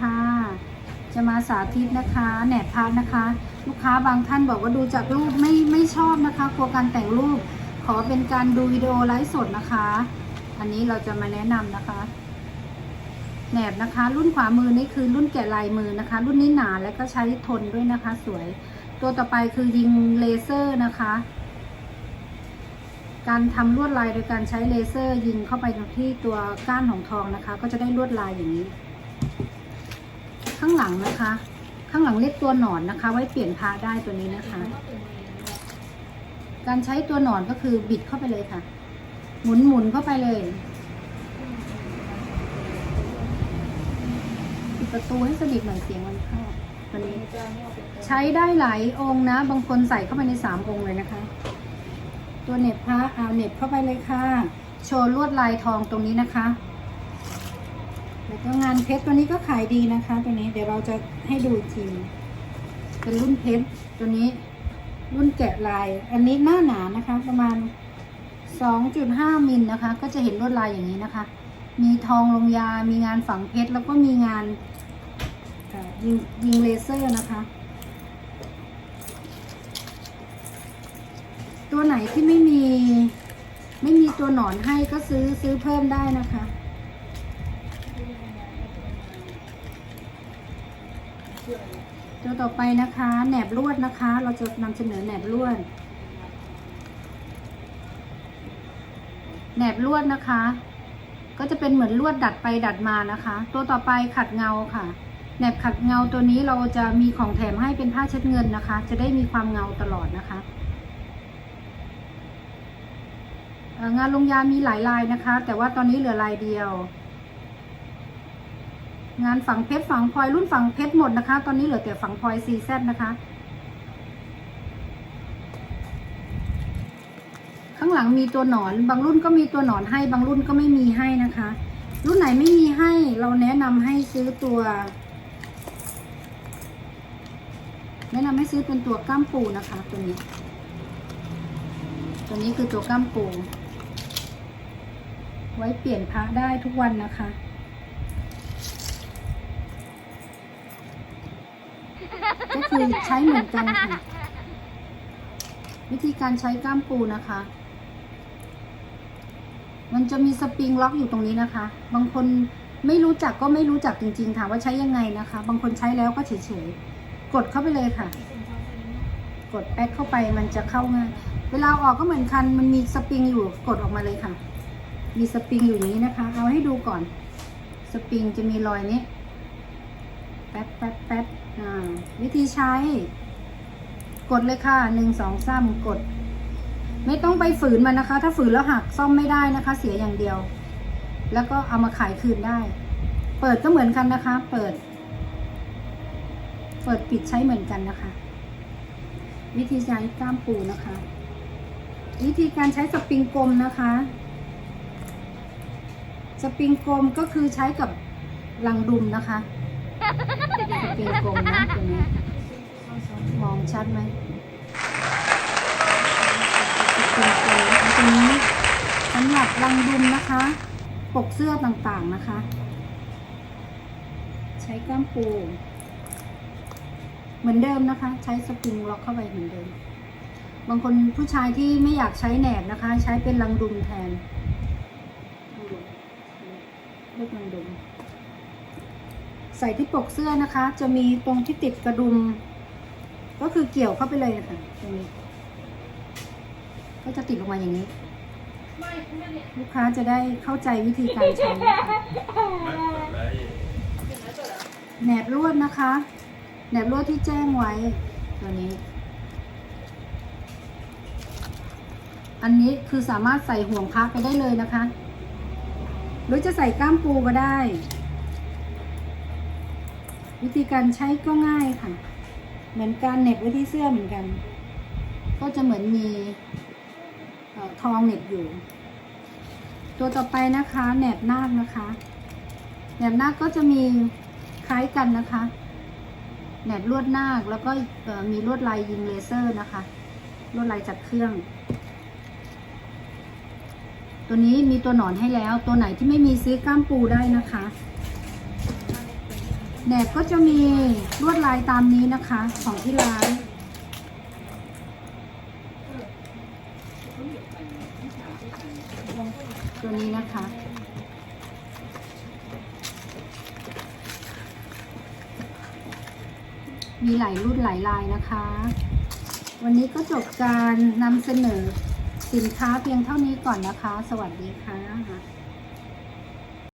ค่ะ จะมาสาธิตนะคะแหนบพักนะคะ ลูกค้าบางท่านบอกว่าดูจากรูปไม่ไม่ชอบนะคะกลัวการแต่งรูป ขอเป็นการดูวิดีโอไลฟ์สดนะคะ อันนี้เราจะมาแนะนำนะคะแหนบนะคะ รุ่นขวามือนี่คือรุ่นแกะลายมือนะคะ รุ่นนี้หนาและก็ใช้ทนด้วยนะคะ สวย ตัวต่อไปคือยิงเลเซอร์นะคะ การทำลวดลายโดยการใช้เลเซอร์ยิงเข้าไปที่ตัวก้านของทองนะคะ ก็จะได้ลวดลายอย่างนี้ ข้างหลังนะคะ ข้างหลังเรียกตัวหนอนนะคะ ไว้เปลี่ยนพาได้ตัวนี้นะคะ การใช้ตัวหนอนก็คือบิดเข้าไปเลยค่ะ หมุนหมุนเข้าไปเลยปิดประตูให้สนิทหน่อยเสียงมันเข้าตัวนี้ ใช้ได้หลายองค์นะ บางคนใส่เข้าไปในสามองค์เลยนะคะ ตัวเน็บพระเอาเน็บเข้าไปเลยค่ะ โชว์ลวดลายทองตรงนี้นะคะ แล้วก็งานเพชรตัวนี้ก็ขายดีนะคะ ตัวนี้เดี๋ยวเราจะให้ดูทีเป็นรุ่นเพชรตัวนี้ รุ่นแกะลาย อันนี้หน้าหนานะคะ ประมาณ 2.5มิลนะคะ ก็จะเห็นลวดลายอย่างนี้นะคะ มีทองลงยา มีงานฝังเพชรแล้วก็มีงานยิงยิงเลเซอร์นะคะ ตัวไหนที่ไม่มีไม่มีตัวหนอนให้ก็ซื้อซื้อเพิ่มได้นะคะ ตัวต่อไปนะคะแหนบลวดนะคะ เราจะนำเสนอแหนบลวด แหนบลวดนะคะ ก็จะเป็นเหมือนลวดดัดไปดัดมานะคะ ตัวต่อไปขัดเงาค่ะแหนบขัดเงาตัวนี้เราจะมีของแถมให้เป็นผ้าเช็ดเงินนะคะ จะได้มีความเงาตลอดนะคะ งานลงยามีหลายลายนะคะ แต่ว่าตอนนี้เหลือลายเดียว งานฝังเพชรฝังพลอยรุ่นฝังเพชรหมดนะคะ ตอนนี้เหลือแต่ฝังพลอยซีแซนะคะ ข้างหลังมีตัวหนอน บางรุ่นก็มีตัวหนอนให้ บางรุ่นก็ไม่มีให้นะคะ รุ่นไหนไม่มีให้เราแนะนำให้ซื้อตัว แนะนำให้ซื้อเป็นตัวก้ามปูนะคะ ตัวนี้ ตัวนี้คือตัวก้ามปู ไว้เปลี่ยนพระได้ทุกวันนะคะ ก็คือใช้เหมือนกันค่ะ วิธีการใช้กล้ามปูนะคะ มันจะมีสปริงล็อกอยู่ตรงนี้นะคะ บางคนไม่รู้จักก็ไม่รู้จักจริง ๆ ถามว่าใช้ยังไงนะคะ บางคนใช้แล้วก็เฉยๆ กดเข้าไปเลยค่ะ กดแป๊กเข้าไปมันจะเข้าง่ายเวลาออกก็เหมือนกัน มันมีสปริงอยู่ กดออกมาเลยค่ะ มีสปริงอยู่นี้นะคะ เอาให้ดูก่อน สปริงจะมีรอยนี้ แป๊บแป๊บแป๊บวิธีใช้ กดเลยค่ะหนึ่งสองสามกด ไม่ต้องไปฝืนมันนะคะ ถ้าฝืนแล้วหักซ่อมไม่ได้นะคะ เสียอย่างเดียว แล้วก็เอามาขายคืนได้ เปิดก็เหมือนกันนะคะ เปิด เปิดปิดใช้เหมือนกันนะคะ วิธีใช้กล้ามปูนะคะ วิธีการใช้สปริงกลมนะคะสปริงกลมก็คือใช้กับลังดุมนะคะ สปริงกลมนะตัวนี้มองชัดไหมสปริงกลมนะคะตัวนี้สำหรับลังดุมนะคะ ปกเสื้อต่างๆนะคะ ใช้กล้ามปู เหมือนเดิมนะคะ ใช้สปริงล็อกเข้าไปเหมือนเดิม บางคนผู้ชายที่ไม่อยากใช้แหนบนะคะ ใช้เป็นลังดุมแทนเรียกลังดุม ใส่ที่ปกเสื้อนะคะ จะมีตรงที่ติดกระดุม ก็คือเกี่ยวเข้าไปเลยค่ะตรงนี้ก็จะติดลงมาอย่างนี้ ลูกค้าจะได้เข้าใจวิธีการใช้ะะแหนบลวดนะคะแหนบลวดที่แจ้งไว้ตัวนี้ อันนี้คือสามารถใส่ห่วงพักไปได้เลยนะคะ หรือจะใส่ก้ามปูก็ได้ วิธีการใช้ก็ง่ายค่ะ เหมือนการเหน็บไว้ที่เสื้อเหมือนกัน ก็จะเหมือนมีออทองเหน็บอยู่ ตัวต่อไปนะคะแหนบนาคนะคะแหนบนาคก็จะมีคล้ายกันนะคะแหนบลวดนาคแล้วก็มีลวดลายยิงเลเซอร์นะคะ ลวดลายจากเครื่อง ตัวนี้มีตัวหนอนให้แล้ว ตัวไหนที่ไม่มีซื้อก้ามปูได้นะคะ แหนบก็จะมีลวดลายตามนี้นะคะ ของที่ร้านตัวนี้นะคะมีหลายรุ่นหลายลายนะคะ วันนี้ก็จบการนำเสนอสินค้าเพียงเท่านี้ก่อนนะคะ สวัสดีค่ะ